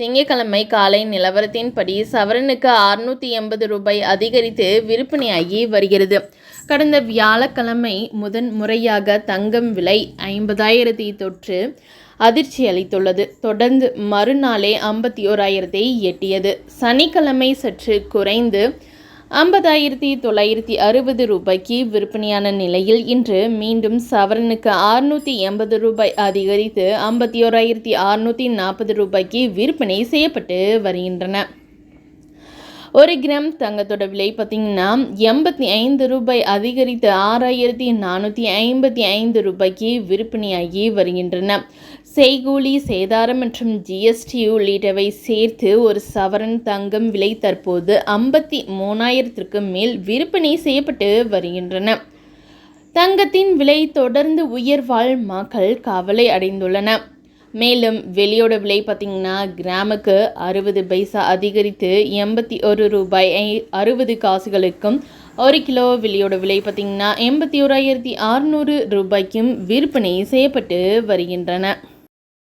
திங்கட்கிழமை காலை நிலவரத்தின்படி சவரனுக்கு அறுநூற்றி எண்பது ரூபாய் அதிகரித்து விற்பனையாகி வருகிறது. கடந்த வியாழக்கிழமை முதன் முறையாக தங்கம் விலை ஐம்பதாயிரத்தி தொற்று அதிர்ச்சி அளித்துள்ளது. தொடர்ந்து மறுநாளே ஐம்பத்தி ஓராயிரத்தை எட்டியது. சனிக்கிழமை சற்று குறைந்து ஐம்பதாயிரத்தி தொள்ளாயிரத்தி அறுபது ரூபாய்க்கு விற்பனையான நிலையில் இன்று மீண்டும் சவரனுக்கு அறுநூற்றி எண்பது ரூபாய் அதிகரித்து ஐம்பத்தி ஓராயிரத்தி அறுநூற்றி நாற்பது ரூபாய்க்கு விற்பனை செய்யப்பட்டு வருகின்றன. ஒரு கிராம் தங்கத்தோட விலை பார்த்திங்கன்னா எண்பத்தி ஐந்து ரூபாய் அதிகரித்து ஆறாயிரத்தி நானூற்றி ஐம்பத்தி ஐந்து ரூபாய்க்கு விற்பனையாகி வருகின்றன. செய்கூலி சேதாரம் மற்றும் ஜிஎஸ்டி உள்ளிட்டவை சேர்த்து ஒரு சவரன் தங்கம் விலை தற்போது ஐம்பத்தி மூணாயிரத்திற்கு மேல் விற்பனை செய்யப்பட்டு வருகின்றன. தங்கத்தின் விலை தொடர்ந்து உயர்வால் மக்கள் கவலை அடைந்துள்ளன மேலும் வெளியோட விலை பார்த்திங்கன்னா கிராமுக்கு அறுபது பைசா அதிகரித்து எண்பத்தி ஒரு ரூபாய் அறுபது காசுகளுக்கும் ஒரு கிலோ வெளியோட விலை பார்த்திங்கன்னா எண்பத்தி ஓராயிரத்தி அறுநூறு ரூபாய்க்கும் விற்பனை செய்யப்பட்டு வருகின்றன.